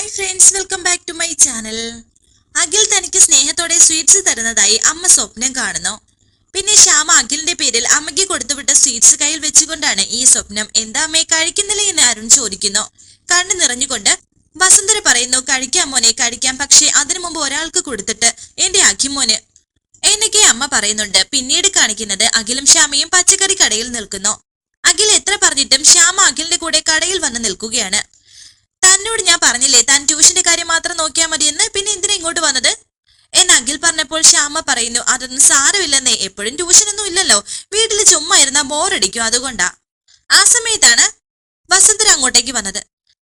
Hi friends welcome back to my channel Akhil തനിക്ക് സ്നേഹത്തോടെ sweets തരുന്നതായി അമ്മ സ്വപ്നം കാണുന്നു. പിന്നെ ശ്യാമ അഖിലിന്റെ പേരിൽ അമ്മയ്ക്ക് കൊടുത്തുവിട്ട സ്വീറ്റ്സ് കയ്യിൽ വെച്ചുകൊണ്ടാണ് ഈ സ്വപ്നം എന്താ അമ്മയെ കഴിക്കുന്നില്ല എന്ന് അരുൺ ചോദിക്കുന്നു. കണ്ണു നിറഞ്ഞുകൊണ്ട് വസുന്ധര പറയുന്നു കഴിക്കാം മോനെ കഴിക്കാം. പക്ഷേ അതിനു മുമ്പ് ഒരാൾക്ക് കൊടുത്തിട്ട് എന്റെ അഖിമോന് എന്നൊക്കെ അമ്മ പറയുന്നുണ്ട്. പിന്നീട് കാണിക്കുന്നത് അഖിലും ശ്യാമയും പച്ചക്കറി കടയിൽ നിൽക്കുന്നു. അഖിൽ എത്ര പറഞ്ഞിട്ടും ശ്യാമ അഖിലിന്റെ കൂടെ കടയിൽ വന്ന് നിൽക്കുകയാണ്. തന്നോട് ഞാൻ പറഞ്ഞില്ലേ താൻ ട്യൂഷന്റെ കാര്യം മാത്രം നോക്കിയാൽ മതിയെന്ന്? പിന്നെ എന്തിനാ ഇങ്ങോട്ട് വന്നത്? എന്ന് അഖിൽ പറഞ്ഞപ്പോൾ ശ്യാമ പറയുന്നു അതൊന്നും സാരമില്ലെന്നേ എപ്പോഴും ട്യൂഷനൊന്നും ഇല്ലല്ലോ. വീട്ടിൽ ചുമ്മാ ഇരുന്നാ ബോറടിക്കും അതുകൊണ്ടാ. ആ സമയത്താണ് വസന്തര അങ്ങോട്ടേക്ക് വന്നത്.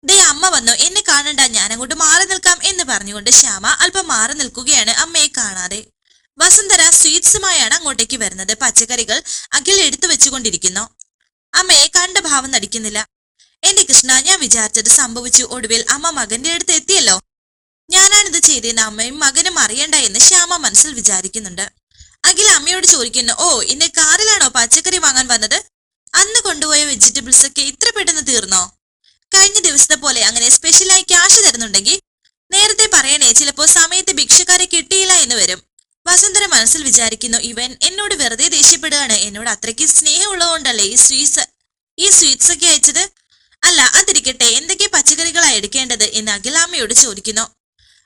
ദേ അമ്മ വന്നു. എന്നെ കാണണ്ട ഞാൻ അങ്ങോട്ട് മാറി നിൽക്കാം എന്ന് പറഞ്ഞുകൊണ്ട് ശ്യാമ അല്പം മാറി നിൽക്കുകയാണ് അമ്മയെ കാണാതെ. വസന്തര സ്വീറ്റ്സുമായാണ് അങ്ങോട്ടേക്ക് വരുന്നത്. പച്ചക്കറികൾ അഖിൽ എടുത്തു വെച്ചുകൊണ്ടിരിക്കുന്നു. അമ്മയെ കണ്ട ഭാവം നടിക്കുന്നില്ല. എന്റെ കൃഷ്ണ ഞാൻ വിചാരിച്ചത് സംഭവിച്ചു. ഒടുവിൽ അമ്മ മകന്റെ അടുത്ത് എത്തിയല്ലോ. ഞാനാണിത് ചെയ്തതെന്ന് അമ്മയും മകനും അറിയണ്ട എന്ന് ശ്യാമ മനസ്സിൽ വിചാരിക്കുന്നുണ്ട്. അഖിൽ അമ്മയോട് ചോദിക്കുന്നു ഓ ഇന്ന് കാറിലാണോ പച്ചക്കറി വാങ്ങാൻ വന്നത്? അന്ന് കൊണ്ടുപോയ വെജിറ്റബിൾസ് ഒക്കെ ഇത്ര പെട്ടെന്ന് തീർന്നോ? കഴിഞ്ഞ ദിവസത്തെ പോലെ അങ്ങനെ സ്പെഷ്യലായി ക്യാഷ് തരുന്നുണ്ടെങ്കിൽ നേരത്തെ പറയണേ ചിലപ്പോൾ സമയത്ത് ഭിക്ഷക്കാരെ കിട്ടിയില്ല എന്ന് വരും. വസന്തര മനസ്സിൽ വിചാരിക്കുന്നു ഇവൻ എന്നോട് വെറുതെ ദേഷ്യപ്പെടുകയാണ്. എന്നോട് അത്രയ്ക്ക് സ്നേഹമുള്ളതുകൊണ്ടല്ലേ ഈ സ്വീറ്റ്സ് ഈ സ്വീറ്റ്സ് ഒക്കെ അയച്ചത്? അല്ല അതിരിക്കട്ടെ. എന്തൊക്കെ പച്ചക്കറികളാണ് എടുക്കേണ്ടത് എന്ന് അഖിലാമ്മയോട് ചോദിക്കുന്നു.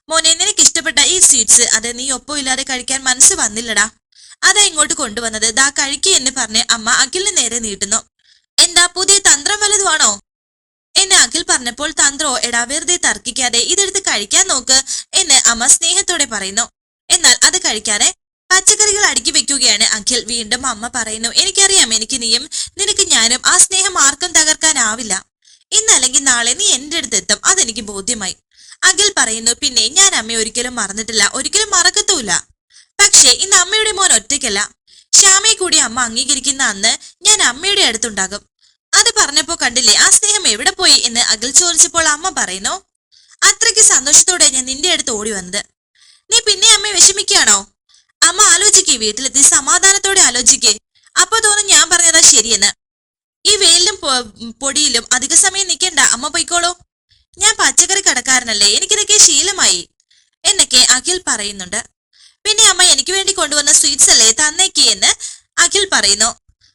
മോനെ നിനക്ക് ഇഷ്ടപ്പെട്ട ഈ സ്വീറ്റ്സ് അത് നീ ഒപ്പം ഇല്ലാതെ കഴിക്കാൻ മനസ്സ് വന്നില്ലടാ. അതാ ഇങ്ങോട്ട് കൊണ്ടുവന്നത്. ദാ കഴിക്കുക എന്ന് പറഞ്ഞ് അമ്മ അഖിലിന് നേരെ നീട്ടുന്നു. എന്താ പുതിയ തന്ത്രം വലുതുവാണോ? എന്ന് അഖിൽ പറഞ്ഞപ്പോൾ തന്ത്രോ എടാ വെറുതെ തർക്കിക്കാതെ ഇതെടുത്ത് കഴിക്കാൻ നോക്ക് എന്ന് അമ്മ സ്നേഹത്തോടെ പറയുന്നു. എന്നാൽ അത് കഴിക്കാതെ പച്ചക്കറികൾ അടുക്കി വെക്കുകയാണ് അഖിൽ. വീണ്ടും അമ്മ പറയുന്നു എനിക്കറിയാം എനിക്ക് നീയും നിനക്ക് ഞാനും ആ സ്നേഹം ആർക്കും തകർക്കാനാവില്ല. ഇന്നല്ലെങ്കിൽ നാളെ നീ എന്റെ അടുത്ത് എത്തും. അതെനിക്ക് ബോധ്യമായി. അഖിൽ പറയുന്നു പിന്നെ ഞാൻ അമ്മയെ ഒരിക്കലും മറന്നിട്ടില്ല. ഒരിക്കലും മറക്കത്തൂല പക്ഷേ ഇന്ന് അമ്മയുടെ മോൻ ഒറ്റയ്ക്കല്ല. ശ്യാമയെ കൂടി അമ്മ അംഗീകരിക്കുന്ന അന്ന് ഞാൻ അമ്മയുടെ അടുത്തുണ്ടാകും. അത് പറഞ്ഞപ്പോ കണ്ടില്ലേ ആ സ്നേഹം എവിടെ പോയി? എന്ന് അഖിൽ ചോദിച്ചപ്പോൾ അമ്മ പറയുന്നു അത്രയ്ക്ക് സന്തോഷത്തോടെ ഞാൻ നിന്റെ അടുത്ത് ഓടി വന്നത്. നീ പിന്നെ അമ്മയെ വിഷമിക്കുകയാണോ? അമ്മ ആലോചിക്കേ വീട്ടിലെത്തി സമാധാനത്തോടെ ആലോചിക്കേ. അപ്പൊ തോന്നും ഞാൻ പറഞ്ഞതാ ശരിയെന്ന്. ഈ വെയിലും പൊടിയിലും അധിക സമയം നിൽക്കണ്ട അമ്മ പൊയ്ക്കോളൂ. ഞാൻ പച്ചക്കറി കടക്കാരനല്ലേ. എനിക്കിതൊക്കെ ശീലമായി. എന്നൊക്കെ അഖിൽ പറയുന്നുണ്ട്. പിന്നെ അമ്മ എനിക്ക് വേണ്ടി കൊണ്ടുവന്ന സ്വീറ്റ്സ് അല്ലേ തന്നേക്ക് എന്ന് അഖിൽ പറയുന്നു.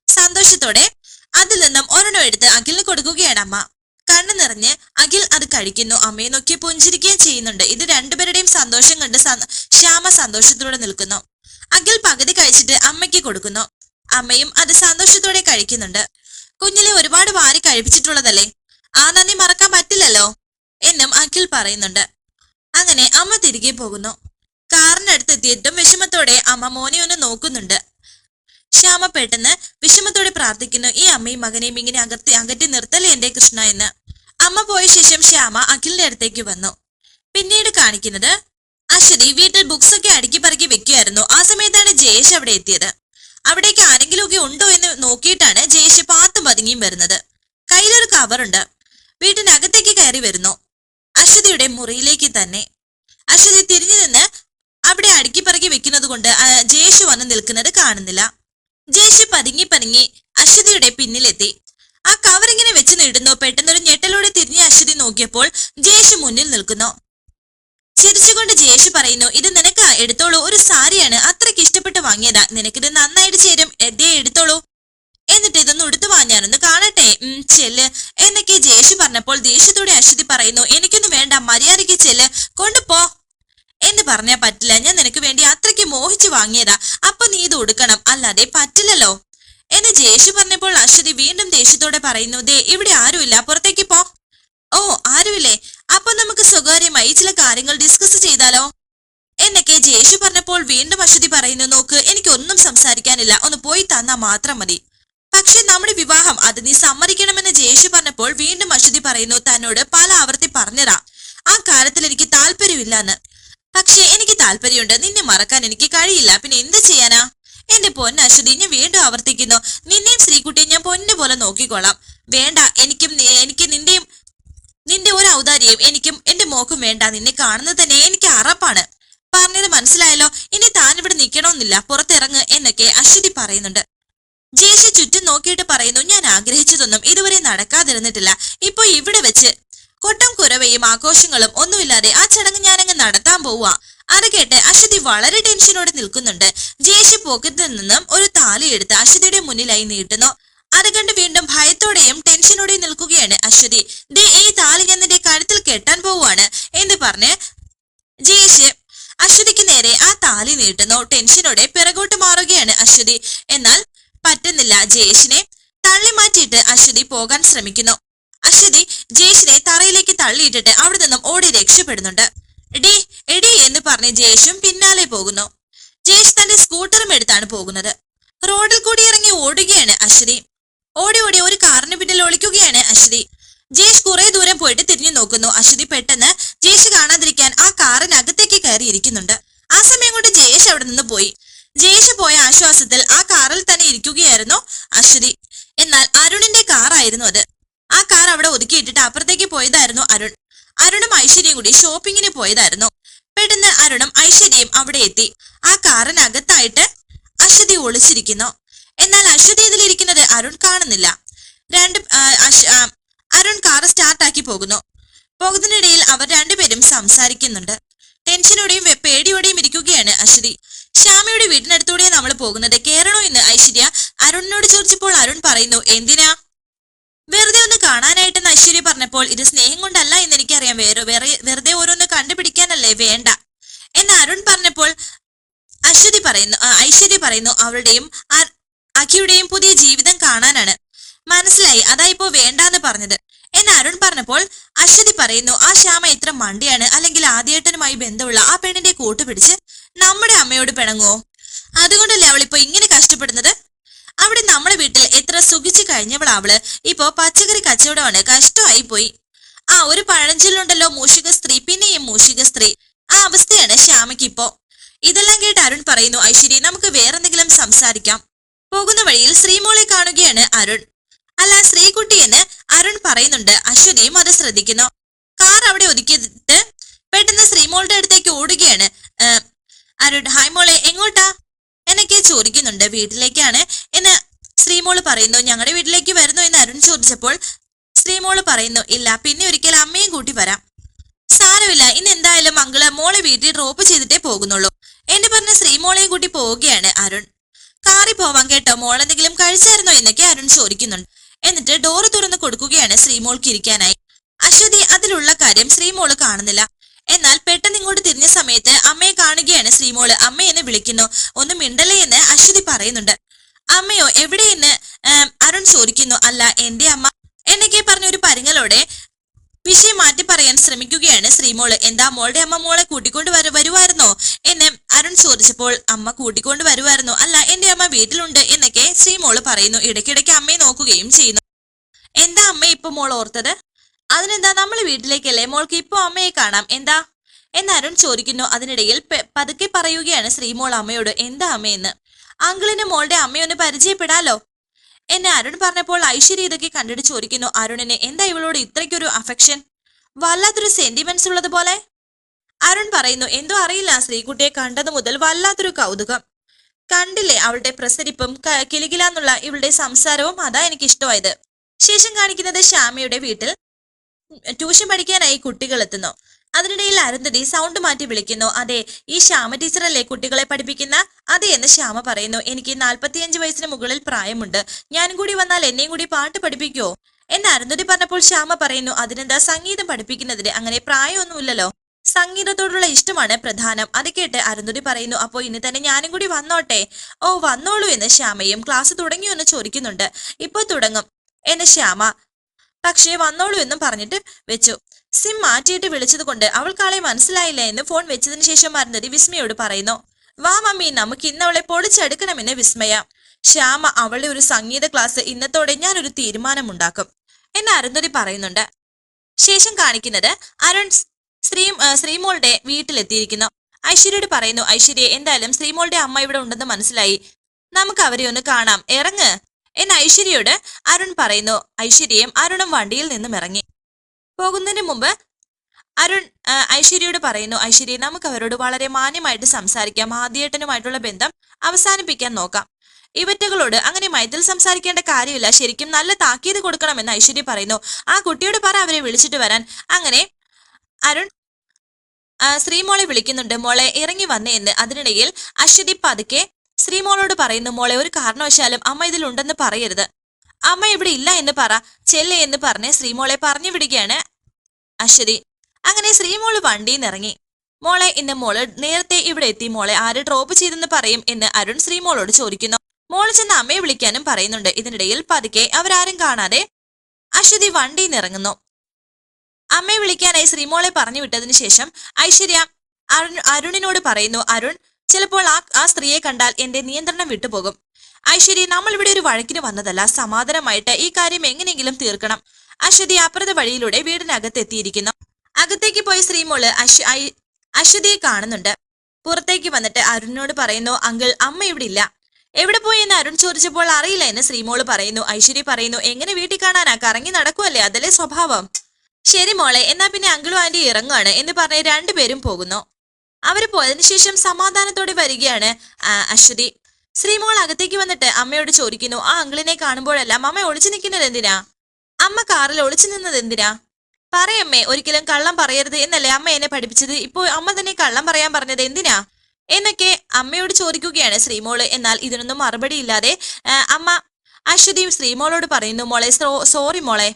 സന്തോഷത്തോടെ അതിൽ നിന്നും ഒരെണ്ണം എടുത്ത് അഖിലിന് കൊടുക്കുകയാണ് അമ്മ. കണ്ണു നിറഞ്ഞ് അഖിൽ അത് കഴിക്കുന്നു. അമ്മയെ നോക്കി പുഞ്ചിരിക്കുകയും ചെയ്യുന്നുണ്ട്. ഇത് രണ്ടുപേരുടെയും സന്തോഷം കണ്ട് ശ്യാമ സന്തോഷത്തോടെ നിൽക്കുന്നു. അഖിൽ പകുതി കഴിച്ചിട്ട് അമ്മയ്ക്ക് കൊടുക്കുന്നു. അമ്മയും അത് സന്തോഷത്തോടെ കഴിക്കുന്നുണ്ട്. കുഞ്ഞിലെ ഒരുപാട് വാരി കഴിപ്പിച്ചിട്ടുള്ളതല്ലേ? ആ നന്ദി മറക്കാൻ പറ്റില്ലല്ലോ? എന്നും അഖിൽ പറയുന്നുണ്ട്. അങ്ങനെ അമ്മ തിരികെ പോകുന്നു. കാറിനടുത്തെത്തിയിട്ടും വിഷമത്തോടെ അമ്മ മോനെ ഒന്ന് നോക്കുന്നുണ്ട്. ശ്യാമ പെട്ടെന്ന് വിഷമത്തോടെ പ്രാർത്ഥിക്കുന്നു ഈ അമ്മയും മകനെയും ഇങ്ങനെ അകത്തി അകറ്റി നിർത്തല്ലേ എന്റെ കൃഷ്ണ എന്ന്? അമ്മ പോയ ശേഷം ശ്യാമ അഖിലിന്റെ അടുത്തേക്ക് വന്നു. പിന്നീട് കാണിക്കുന്നത് അശ്വതി വീട്ടിൽ ബുക്സ് ഒക്കെ അടുക്കി പറക്കി വെക്കുകയായിരുന്നു ആ സമയത്താണ് ജയേഷ് അവിടെ എത്തിയത്. അവിടേക്ക് ആരെങ്കിലും ഒക്കെ ഉണ്ടോ എന്ന് നോക്കിയിട്ടാണ് ജയേഷ് പാത്തും പതുങ്ങിയും വരുന്നത്. കയ്യിലൊരു കവറുണ്ട് വീട്ടിനകത്തേക്ക് കയറി വരുന്നു. അശ്വതിയുടെ മുറിയിലേക്ക് തന്നെ. അശ്വതി തിരിഞ്ഞു നിന്ന് അവിടെ അടുക്കി പറക്കി വെക്കുന്നത് കൊണ്ട് ജയേഷ് വന്ന് നിൽക്കുന്നത് കാണുന്നില്ല. ജയേഷ് പതുങ്ങി പതുങ്ങി അശ്വതിയുടെ പിന്നിലെത്തി. ആ കവർ ഇങ്ങനെ വെച്ച് നീടുന്നു. പെട്ടെന്നൊരു ഞെട്ടലോടെ തിരിഞ്ഞ് അശ്വതി നോക്കിയപ്പോൾ ജയേഷ് മുന്നിൽ നിൽക്കുന്നു. ചിരിച്ചുകൊണ്ട് ജയേഷ് പറയുന്നു ഇത് നിനക്ക് എടുത്തോളൂ. ഒരു സാരിയാണ് അത്രയ്ക്ക് ഇഷ്ടപ്പെട്ട് വാങ്ങിയതാ. നിനക്കിത് നന്നായിട്ട് ചേരും. എതേ എടുത്തോളൂ? എന്നിട്ട് ഇതൊന്ന് ഉടുത്തു വാങ്ങാനൊന്ന് കാണട്ടെ. ഉം ചെല്ല്. എന്നൊക്കെ ജയേഷ് പറഞ്ഞപ്പോൾ ദേഷ്യത്തോടെ അശ്വതി പറയുന്നു എനിക്കൊന്നും വേണ്ട. മര്യാദയ്ക്ക് ചെല്ല്. കൊണ്ടുപോ എന്ന് പറഞ്ഞാ പറ്റില്ല. ഞാൻ നിനക്ക് വേണ്ടി അത്രയ്ക്ക് മോഹിച്ചു വാങ്ങിയതാ. അപ്പൊ നീ ഇത് ഉടുക്കണം. അല്ലാതെ പറ്റില്ലല്ലോ. എന്ന് ജയേഷ് പറഞ്ഞപ്പോൾ അശ്വതി വീണ്ടും ദേഷ്യത്തോടെ പറയുന്നു ദേ ഇവിടെ ആരുമില്ല. പുറത്തേക്ക് പോ. ഓ ആരുമില്ലേ? അപ്പൊ നമുക്ക് സ്വകാര്യമായി ചില കാര്യങ്ങൾ ഡിസ്കസ് ചെയ്താലോ? എന്നൊക്കെ ജയേഷ് പറഞ്ഞപ്പോൾ വീണ്ടും അശ്വതി പറയുന്നു നോക്ക് എനിക്കൊന്നും സംസാരിക്കാനില്ല. ഒന്ന് പോയി തന്നാ മാത്രം മതി. പക്ഷെ നമ്മുടെ വിവാഹം അത് നീ സമ്മതിക്കണമെന്ന് ജയേഷ് പറഞ്ഞപ്പോൾ വീണ്ടും അശ്വതി പറയുന്നു തന്നോട് പല ആവർത്തി പറഞ്ഞതാ. ആ കാര്യത്തിൽ എനിക്ക് താല്പര്യമില്ലാന്ന്. പക്ഷെ എനിക്ക് താല്പര്യമുണ്ട്. നിന്നെ മറക്കാൻ എനിക്ക് കഴിയില്ല. പിന്നെ എന്ത് ചെയ്യാനാ? എന്റെ പൊന്ന് അശ്വതി ഞാൻ വീണ്ടും ആവർത്തിക്കുന്നു. നിന്നെയും ശ്രീകുട്ടിയും ഞാൻ പൊന്നു പോലെ നോക്കിക്കോളാം വേണ്ട എനിക്കും എനിക്ക് നിന്റെയും നിന്റെ ഒരു ഔദാര്യം എനിക്കും എന്റെ മോക്കും വേണ്ട. നിന്നെ കാണുന്നത് തന്നെ എനിക്ക് അറപ്പാണ്. പറഞ്ഞത് മനസ്സിലായല്ലോ? ഇനി താൻ ഇവിടെ നിൽക്കണമെന്നില്ല പുറത്തിറങ്ങ് എന്നൊക്കെ അശ്വതി പറയുന്നുണ്ട്. ജേഷ് ചുറ്റും നോക്കിയിട്ട് പറയുന്നു ഞാൻ ആഗ്രഹിച്ചതൊന്നും ഇതുവരെ നടക്കാതിരുന്നിട്ടില്ല. ഇപ്പൊ ഇവിടെ വെച്ച് കൊട്ടം കുരവയും ആഘോഷങ്ങളും ഒന്നുമില്ലാതെ ആ ചടങ്ങ് ഞാനങ്ങ് നടത്താൻ പോവാ അത് കേട്ട് അശ്വതി വളരെ ടെൻഷനോടെ നിൽക്കുന്നുണ്ട്. ജയേഷ് പോക്കറ്റിൽ നിന്നും ഒരു താലി എടുത്ത് അശ്വതിയുടെ മുന്നിലായി നീട്ടുന്നു. അത് കണ്ട് വീണ്ടും ഭയത്തോടെയും ടെൻഷനോടെയും നിൽക്കുകയാണ് അശ്വതി. ദേ ഈ താലി ഞാൻ നിന്റെ കഴുത്തിൽ കെട്ടാൻ പോവാണ് എന്ന് പറഞ്ഞ് ജയേഷ് അശ്വതിക്ക് നേരെ ആ താലി നീട്ടുന്നു. ടെൻഷനോടെ പിറകോട്ട് മാറുകയാണ് അശ്വതി. എന്നാൽ പറ്റുന്നില്ല ജയേഷിനെ തള്ളി മാറ്റിയിട്ട് അശ്വതി പോകാൻ ശ്രമിക്കുന്നു. അശ്വതി ജയേഷിനെ തറയിലേക്ക് തള്ളിയിട്ടിട്ട് അവിടെ നിന്നും ഓടി രക്ഷപ്പെടുന്നുണ്ട്. എടി എടി എന്ന് പറഞ്ഞ് ജയേഷും പിന്നാലെ പോകുന്നു. ജയേഷ് തന്റെ സ്കൂട്ടറും എടുത്താണ് പോകുന്നത്. റോഡിൽ കൂടി ഇറങ്ങി ഓടുകയാണ് അശ്വതി. ഓടി ഓടി ഒരു കാറിന് പിന്നിൽ ഒളിക്കുകയാണ് അശ്വതി. ജയേഷ് കുറെ ദൂരം പോയിട്ട് തിരിഞ്ഞു നോക്കുന്നു. അശ്വതി പെട്ടെന്ന് ജയേഷ് കാണാതിരിക്കാൻ ആ കാറിനകത്തേക്ക് കയറി ഇരിക്കുന്നുണ്ട് ആ സമയം കൊണ്ട് ജയേഷ് അവിടെ നിന്ന് പോയി. ജയേഷ് പോയ ആശ്വാസത്തിൽ ആ കാറിൽ തന്നെ ഇരിക്കുകയായിരുന്നു അശ്വതി. എന്നാൽ അരുണിന്റെ കാറായിരുന്നു അത്. ആ കാർ അവിടെ ഒതുക്കിയിട്ടിട്ട് അപ്പുറത്തേക്ക് പോയതായിരുന്നു അരുൺ. അരുണും ഐശ്വര്യയും കൂടി ഷോപ്പിങ്ങിന് പോയതായിരുന്നു. പെട്ടെന്ന് അരുണും ഐശ്വര്യയും അവിടെ എത്തി. ആ കാറിനകത്തായിട്ട് അശ്വതി ഒളിച്ചിരിക്കുന്നു. എന്നാൽ അശ്വതി ഇതിലിരിക്കുന്നത് അരുൺ കാണുന്നില്ല. രണ്ട് അരുൺ കാർ സ്റ്റാർട്ടാക്കി പോകുന്നു. പോകുന്നതിനിടയിൽ അവർ രണ്ടുപേരും സംസാരിക്കുന്നുണ്ട്. ടെൻഷനോടെയും പേടിയോടെയും ഇരിക്കുകയാണ് അശ്വതി. ശ്യാമയുടെ വീടിനടുത്തൂടെ നമ്മൾ പോകുന്നത്. കേറണോ എന്ന് ഐശ്വര്യ അരുണിനോട് ചോദിച്ചപ്പോൾ അരുൺ പറയുന്നു എന്തിനാ? വെറുതെ ഒന്ന് കാണാനായിട്ടെന്ന് ഐശ്വര്യ പറഞ്ഞപ്പോൾ ഇത് സ്നേഹം കൊണ്ടല്ല എന്ന് എനിക്കറിയാം വേറെ വേറെ വെറുതെ ഓരോന്ന് കണ്ടുപിടിക്കാനല്ലേ വേണ്ട. എന്ന് അരുൺ പറഞ്ഞപ്പോൾ അശ്വതി പറയുന്നു ഐശ്വര്യ പറയുന്നു അവളുടെയും അഖിയുടെയും പുതിയ ജീവിതം കാണാനാണ്. മനസ്സിലായി അതാ ഇപ്പോ വേണ്ടാന്ന് പറഞ്ഞത്. എന്ന് അരുൺ പറഞ്ഞപ്പോൾ അശ്വതി പറയുന്നു ആ ശ്യാമ ഇത്ര മണ്ടിയാണ് അല്ലെങ്കിൽ ആദ്യേട്ടനുമായി ബന്ധമുള്ള ആ പെണ്ണിന്റെ കൂട്ടുപിടിച്ച് നമ്മുടെ അമ്മയോട് പിണങ്ങുവോ? അതുകൊണ്ടല്ലേ അവൾ ഇപ്പൊ ഇങ്ങനെ കഷ്ടപ്പെടുന്നത്? അവിടെ നമ്മുടെ വീട്ടിൽ എത്ര സുഖിച്ചു കഴിഞ്ഞവളാവൾ ഇപ്പോ പച്ചക്കറി കച്ചവടമാണ് കഷ്ടമായി പോയി ആ ഒരു പഴഞ്ചൊല്ലുണ്ടല്ലോ മൂഷിക സ്ത്രീ പിന്നെയും മൂഷിക സ്ത്രീ. ആ അവസ്ഥയാണ് ശ്യാമയ്ക്ക് ഇപ്പോ. ഇതെല്ലാം കേട്ട് അരുൺ പറയുന്നു ഐശ്വര്യ നമുക്ക് വേറെന്തെങ്കിലും സംസാരിക്കാം. പോകുന്ന വഴിയിൽ ശ്രീമോളെ കാണുകയാണ് അരുൺ. അല്ല ശ്രീകുട്ടി എന്ന് അരുൺ പറയുന്നുണ്ട്. അശ്വതിയും അത് ശ്രദ്ധിക്കുന്നു. കാർ അവിടെ ഒതുക്കിയിട്ട് പെട്ടെന്ന് ശ്രീമോളുടെ അടുത്തേക്ക് ഓടുകയാണ് അരുൺ. ഹായ് മോളെ എങ്ങോട്ടാ? എന്നൊക്കെ ചോദിക്കുന്നുണ്ട്. വീട്ടിലേക്കാണ് എന്ന് ശ്രീമോൾ പറയുന്നു. ഞങ്ങളുടെ വീട്ടിലേക്ക് വരുന്നു എന്ന് അരുൺ ചോദിച്ചപ്പോൾ ശ്രീമോൾ പറയുന്നു ഇല്ല പിന്നെ ഒരിക്കൽ അമ്മയും കൂട്ടി വരാം. സാരമില്ല ഇന്ന് എന്തായാലും മംഗള മോളെ വീട്ടിൽ ഡ്രോപ്പ് ചെയ്തിട്ടേ പോകുന്നുള്ളൂ. എന്ന് പറഞ്ഞ ശ്രീമോളെയും കൂട്ടി പോവുകയാണ് അരുൺ. കാറി പോവാൻ കേട്ടോ. മോൾ എന്തെങ്കിലും കഴിച്ചായിരുന്നോ എന്നൊക്കെ അരുൺ ചോദിക്കുന്നുണ്ട്. എന്നിട്ട് ഡോറ് തുറന്നു കൊടുക്കുകയാണ് ശ്രീമോൾക്ക് ഇരിക്കാനായി. അശ്വതി അതിലുള്ള കാര്യം ശ്രീമോൾ കാണുന്നില്ല. എന്നാൽ പെട്ടെന്ന് ഇങ്ങോട്ട് തിരിഞ്ഞ സമയത്ത് അമ്മയെ കാണുകയാണ് ശ്രീമോൾ. അമ്മയെന്ന് വിളിക്കുന്നു. ഒന്ന് മിണ്ടലേ എന്ന് അശ്വതി പറയുന്നുണ്ട്. അമ്മയോ എവിടെയെന്ന് അരുൺ ചോദിക്കുന്നു. അല്ല എന്റെ അമ്മ. എന്നൊക്കെ പറഞ്ഞ ഒരു പരിങ്ങലോടെ വിഷയം മാറ്റി പറയാൻ ശ്രമിക്കുകയാണ് ശ്രീമോൾ. എന്താ മോളുടെ അമ്മ മോളെ കൂട്ടിക്കൊണ്ട് വര വരുമായിരുന്നോ എന്ന് അരുൺ ചോദിച്ചപ്പോൾ അമ്മ കൂട്ടിക്കൊണ്ട് വരുമായിരുന്നു അല്ല എന്റെ അമ്മ വീട്ടിലുണ്ട് എന്നൊക്കെ ശ്രീമോൾ പറയുന്നു. ഇടയ്ക്കിടയ്ക്ക് അമ്മയെ നോക്കുകയും ചെയ്യുന്നു. എന്താ അമ്മ ഇപ്പൊ മോൾ ഓർത്തത്? അതിനെന്താ നമ്മൾ വീട്ടിലേക്കല്ലേ? മോൾക്ക് ഇപ്പൊ അമ്മയെ കാണാം. എന്താ? എന്ന് അരുൺ ചോദിക്കുന്നു. അതിനിടയിൽ പതുക്കെ പറയുകയാണ് ശ്രീമോൾ അമ്മയോട്. എന്താ അമ്മയെന്ന് അങ്കിളിന് മോളുടെ അമ്മയൊന്ന് പരിചയപ്പെടാലോ. എന്നെ അരുൺ പറഞ്ഞപ്പോൾ ഐശ്വര്യ ഇതൊക്കെ കണ്ടിട്ട് ചോദിക്കുന്നു. അരുണിന് എന്താ ഇവളോട് ഇത്രയ്ക്കൊരു അഫെക്ഷൻ വല്ലാത്തൊരു സെന്റിമെന്റ്സ് ഉള്ളത് പോലെ? അരുൺ പറയുന്നു എന്തോ അറിയില്ല ശ്രീകുട്ടിയെ കണ്ടത് മുതൽ വല്ലാത്തൊരു കൗതുകം. കണ്ടില്ലേ അവളുടെ പ്രസരിപ്പും കിലുകിലാന്നുള്ള ഇവളുടെ സംസാരവും അതാ എനിക്ക് ഇഷ്ടമായത് ശേഷം കാണിക്കുന്നത് ശ്യാമയുടെ വീട്ടിൽ ട്യൂഷൻ പഠിക്കാനായി കുട്ടികൾ എത്തുന്നു. അതിനിടയിൽ അരുന്ധതി സൗണ്ട് മാറ്റി വിളിക്കുന്നു. അതെ ഈ ശ്യാമ ടീച്ചറല്ലേ കുട്ടികളെ പഠിപ്പിക്കുന്ന? അതെ എന്ന് ശ്യാമ പറയുന്നു. എനിക്ക് നാൽപ്പത്തിയഞ്ച് വയസ്സിന് മുകളിൽ പ്രായമുണ്ട്. ഞാനും കൂടി വന്നാൽ എന്നെയും കൂടി പാട്ട് പഠിപ്പിക്കോ? എന്ന് അരുന്ധതി പറഞ്ഞപ്പോൾ ശ്യാമ പറയുന്നു അതിനെന്താ സംഗീതം പഠിപ്പിക്കുന്നതിന്? അങ്ങനെ പ്രായമൊന്നുമില്ലല്ലോ. സംഗീതത്തോടുള്ള ഇഷ്ടമാണ് പ്രധാനം. അത് കേട്ട് അരുന്ധതി പറയുന്നു അപ്പോൾ ഇനി തന്നെ ഞാനും കൂടി വന്നോട്ടെ? ഓ വന്നോളൂ എന്ന് ശ്യാമയും ക്ലാസ് തുടങ്ങിയോ എന്ന് ചോദിക്കുന്നുണ്ട്. ഇപ്പൊ തുടങ്ങും എന്ന് ശ്യാമ പക്ഷേ വന്നോളൂ എന്നും പറഞ്ഞിട്ട് വെച്ചു. സിം മാറ്റിയിട്ട് വിളിച്ചത് കൊണ്ട് അവൾക്കാളെ മനസ്സിലായില്ല എന്ന് ഫോൺ വെച്ചതിന് ശേഷം മരുന്നതി വിസ്മയോട് പറയുന്നു. വാ മമ്മി നമുക്ക് ഇന്ന് അവളെ പൊളിച്ചെടുക്കണമെന്ന് വിസ്മയ. ശ്യാമ അവളുടെ ഒരു സംഗീത ക്ലാസ് ഇന്നത്തോടെ ഞാൻ ഒരു തീരുമാനമുണ്ടാക്കും. എന്ന് അരുന്ധതി പറയുന്നുണ്ട്. ശേഷം കാണിക്കുന്നത് അരുൺ ശ്രീ ശ്രീമോളുടെ വീട്ടിലെത്തിയിരിക്കുന്നു. ഐശ്വര്യയോട് പറയുന്നു ഐശ്വര്യ എന്തായാലും ശ്രീമോളുടെ അമ്മ ഇവിടെ ഉണ്ടെന്ന് മനസ്സിലായി. നമുക്ക് അവരെ ഒന്ന് കാണാം. ഇറങ്ങ്. എന്ന് ഐശ്വര്യയോട് അരുൺ പറയുന്നു. ഐശ്വര്യയും അരുണും വണ്ടിയിൽ നിന്നും ഇറങ്ങി. പോകുന്നതിന് മുമ്പ് അരുൺ ഐശ്വര്യയോട് പറയുന്നു ഐശ്വര്യ നമുക്ക് അവരോട് വളരെ മാന്യമായിട്ട് സംസാരിക്കാം. ആദ്യേട്ടനുമായിട്ടുള്ള ബന്ധം അവസാനിപ്പിക്കാൻ നോക്കാം. ഇവറ്റകളോട് അങ്ങനെ മയത്തിൽ സംസാരിക്കേണ്ട കാര്യമില്ല. ശരിക്കും നല്ല താക്കീത് കൊടുക്കണമെന്ന് ഐശ്വര്യ പറയുന്നു. ആ കുട്ടിയോട് പറ അവരെ വിളിച്ചിട്ട് വരാൻ. അങ്ങനെ അരുൺ ശ്രീമോളെ വിളിക്കുന്നുണ്ട്. മോളെ ഇറങ്ങി വന്നേ എന്ന്. അതിനിടയിൽ അശ്വതി പതുക്കെ ശ്രീമോളോട് പറയുന്നു മോളെ ഒരു കാരണവശാലും അമ്മ ഇതിലുണ്ടെന്ന് പറയരുത്. അമ്മ ഇവിടെ ഇല്ല എന്ന് പറ ചെല്ലേ എന്ന് പറഞ്ഞ് ശ്രീമോളെ പറഞ്ഞു വിടുകയാണ് അശ്വതി. അങ്ങനെ ശ്രീമോൾ വണ്ടിയിൽ നിന്നിറങ്ങി മോളെ ഇന്ന് മോൾ നേരത്തെ ഇവിടെ എത്തി മോളെ. ആര് ഡ്രോപ്പ് ചെയ്തെന്ന് പറയും എന്ന് അരുൺ ശ്രീമോളോട് ചോദിക്കുന്നു. മോൾ ചെന്ന് അമ്മയെ വിളിക്കാനും പറയുന്നുണ്ട്. ഇതിനിടയിൽ പതുക്കെ അവരാരും കാണാതെ അശ്വതി വണ്ടിയിൽ നിന്നിറങ്ങുന്നു അമ്മയെ വിളിക്കാനായി ശ്രീമോളെ പറഞ്ഞു വിട്ടതിന് ശേഷം ഐശ്വര്യ അരുണിനോട് പറയുന്നു അരുൺ ചിലപ്പോൾ ആ ആ സ്ത്രീയെ കണ്ടാൽ എന്റെ നിയന്ത്രണം വിട്ടുപോകും. ഐശ്വര്യ നമ്മൾ ഇവിടെ ഒരു വഴക്കിന് വന്നതല്ല. സമാധാനമായിട്ട് ഈ കാര്യം എങ്ങനെയെങ്കിലും തീർക്കണം. അശ്വതി അപ്രത വഴിയിലൂടെ വീടിനകത്ത് എത്തിയിരിക്കുന്നു. അകത്തേക്ക് പോയ ശ്രീമോൾ അശ്വ അശ്വതിയെ കാണുന്നുണ്ട്. പുറത്തേക്ക് വന്നിട്ട് അരുണിനോട് പറയുന്നു അങ്കിൾ അമ്മ ഇവിടെ ഇല്ല. എവിടെ പോയി എന്ന് അരുൺ ചോദിച്ചപ്പോൾ അറിയില്ല എന്ന് ശ്രീമോൾ പറയുന്നു. ഐശ്വര്യ പറയുന്നു എങ്ങനെ വീട്ടിൽ കാണാനാ? കറങ്ങി നടക്കുവല്ലേ? അതല്ലേ സ്വഭാവം. ശരി മോളെ എന്നാ പിന്നെ അങ്കിളും ആന്റി ഇറങ്ങുകയാണ് എന്ന് പറഞ്ഞ് രണ്ടുപേരും പോകുന്നു. അവർ പോയതിന് ശേഷം സമാധാനത്തോടെ വരികയാണ് അശ്വതി. ശ്രീമോൾ അകത്തേക്ക് വന്നിട്ട് അമ്മയോട് ചോദിക്കുന്നു ആ അങ്കിളിനെ കാണുമ്പോഴെല്ലാം അമ്മ ഒളിച്ചു നിൽക്കുന്നത് എന്തിനാ? അമ്മ കാറിൽ ഒളിച്ചു നിന്നത് എന്തിനാ? പറയമ്മേ ഒരിക്കലും കള്ളം പറയരുത് എന്നല്ലേ അമ്മ എന്നെ പഠിപ്പിച്ചത്? ഇപ്പോ അമ്മ തന്നെ കള്ളം പറയാൻ പറഞ്ഞത് എന്തിനാ? എന്നൊക്കെ അമ്മയോട് ചോദിക്കുകയാണ് ശ്രീമോൾ എന്നാൽ ഇതിനൊന്നും മറുപടി ഇല്ലാതെ അമ്മ അശ്വതി ശ്രീമോളോട് പറയുന്നു മോളെ സോറി മോളെ.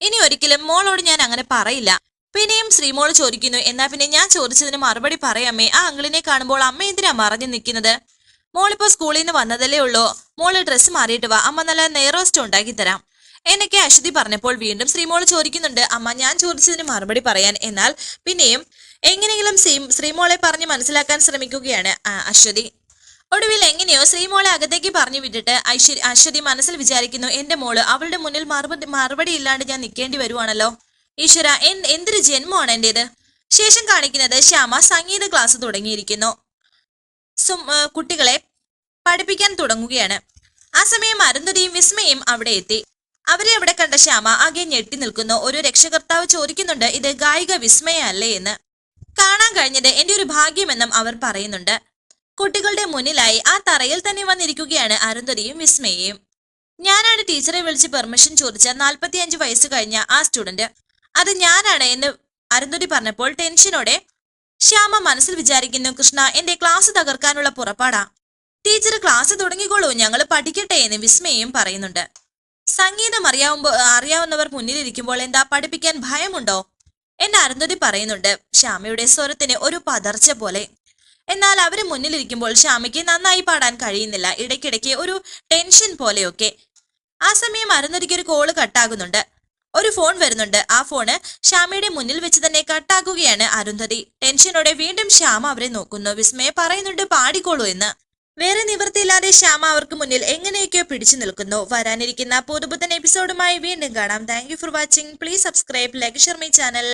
ഇനി ഒരിക്കലും മോളോട് ഞാൻ അങ്ങനെ പറയില്ല. പിന്നെയും ശ്രീമോൾ ചോദിക്കുന്നു. എന്നാ പിന്നെ ഞാൻ ചോദിച്ചതിന് മറുപടി പറയാമേ ആ അങ്കിളിനെ കാണുമ്പോൾ അമ്മ എന്തിനാ മറഞ്ഞു നിൽക്കുന്നത്? മോളിപ്പോ സ്കൂളിൽ നിന്ന് വന്നതല്ലേ ഉള്ളൂ. മോൾ ഡ്രസ്സ് മാറിയിട്ട് വാ. അമ്മ നല്ല നെയ്റോസ്റ്റ് ഉണ്ടാക്കി തരാം. എന്നൊക്കെ അശ്വതി പറഞ്ഞപ്പോൾ വീണ്ടും ശ്രീമോൾ ചോദിക്കുന്നുണ്ട്. അമ്മ ഞാൻ ചോദിച്ചതിന് മറുപടി പറയാൻ. എന്നാൽ പിന്നെയും എങ്ങനെയെങ്കിലും ശ്രീ- ശ്രീമോളെ പറഞ്ഞ് മനസ്സിലാക്കാൻ ശ്രമിക്കുകയാണ് അശ്വതി. ഒടുവിൽ എങ്ങനെയോ ശ്രീമോളെ അകത്തേക്ക് പറഞ്ഞു വിട്ടിട്ട് ഐശ്വര്യ അശ്വതി മനസ്സിൽ വിചാരിക്കുന്നു എന്റെ മോൾ അവളുടെ മുന്നിൽ മറുപടി മറുപടി ഇല്ലാണ്ട് ഞാൻ നിൽക്കേണ്ടി വരുവാണല്ലോ. ഈശ്വര എന്തൊരു ജന്മമാണ് എന്റെത് ശേഷം കാണിക്കുന്നത് ശ്യാമ സംഗീത ക്ലാസ് തുടങ്ങിയിരിക്കുന്നു. കുട്ടികളെ പഠിപ്പിക്കാൻ തുടങ്ങുകയാണ്. ആ സമയം അരുന്ധതിയും വിസ്മയും അവിടെ എത്തി. അവരെ അവിടെ കണ്ട ശ്യാമ ആകെ ഞെട്ടി നിൽക്കുന്നു. ഒരു രക്ഷകർത്താവ് ചോദിക്കുന്നുണ്ട് ഇത് ഗായിക വിസ്മയ അല്ലേ എന്ന്? കാണാൻ കഴിഞ്ഞത് എന്റെ ഒരു ഭാഗ്യമെന്നും അവർ പറയുന്നുണ്ട്. കുട്ടികളുടെ മുന്നിലായി ആ തറയിൽ തന്നെ വന്നിരിക്കുകയാണ് അരുന്ധതിയും വിസ്മയയും. ഞാനാണ് ടീച്ചറെ വിളിച്ച് പെർമിഷൻ ചോദിച്ച നാൽപ്പത്തിയഞ്ച് വയസ്സ് കഴിഞ്ഞ ആ സ്റ്റുഡന്റ്. അത് ഞാനാണ് എന്ന് അരുന്ധതി പറഞ്ഞപ്പോൾ ടെൻഷനോടെ ശ്യാമ മനസ്സിൽ വിചാരിക്കുന്നു കൃഷ്ണ എന്റെ ക്ലാസ് തകർക്കാനുള്ള പുറപ്പാടാ. ടീച്ചർ ക്ലാസ് തുടങ്ങിക്കോളൂ ഞങ്ങൾ പഠിക്കട്ടെ എന്ന് വിസ്മയും പറയുന്നുണ്ട്. സംഗീതം അറിയാവുമ്പോ അറിയാവുന്നവർ മുന്നിലിരിക്കുമ്പോൾ എന്താ പഠിപ്പിക്കാൻ ഭയമുണ്ടോ? എന്ന് അരുന്ധതി പറയുന്നുണ്ട് ശ്യാമയുടെ സ്വരത്തിന് ഒരു പതർച്ച പോലെ. എന്നാൽ അവർ മുന്നിലിരിക്കുമ്പോൾ ശ്യാമയ്ക്ക് നന്നായി പാടാൻ കഴിയുന്നില്ല ഇടയ്ക്കിടയ്ക്ക് ഒരു ടെൻഷൻ പോലെയൊക്കെ. ആ സമയം അരുന്ധതിക്ക് ഒരു കോൾ കട്ടാകുന്നുണ്ട്. ഒരു ഫോൺ വരുന്നുണ്ട്. ആ ഫോണ് ശ്യാമയുടെ മുന്നിൽ വെച്ച് തന്നെ കട്ടാക്കുകയാണ് അരുന്ധതി. ടെൻഷനോടെ വീണ്ടും ശ്യാമ അവരെ നോക്കുന്നു. വിസ്മയ പറയുന്നുണ്ട് പാടിക്കോളൂ എന്ന്. വേറെ നിവൃത്തിയില്ലാതെ ശ്യാമ അവർക്ക് മുന്നിൽ എങ്ങനെയൊക്കെയോ പിടിച്ചു നിൽക്കുന്നു. വരാനിരിക്കുന്ന പുതുപുത്തൻ എപ്പിസോഡുമായി വീണ്ടും കാണാം. Thank for watching please subscribe like my channel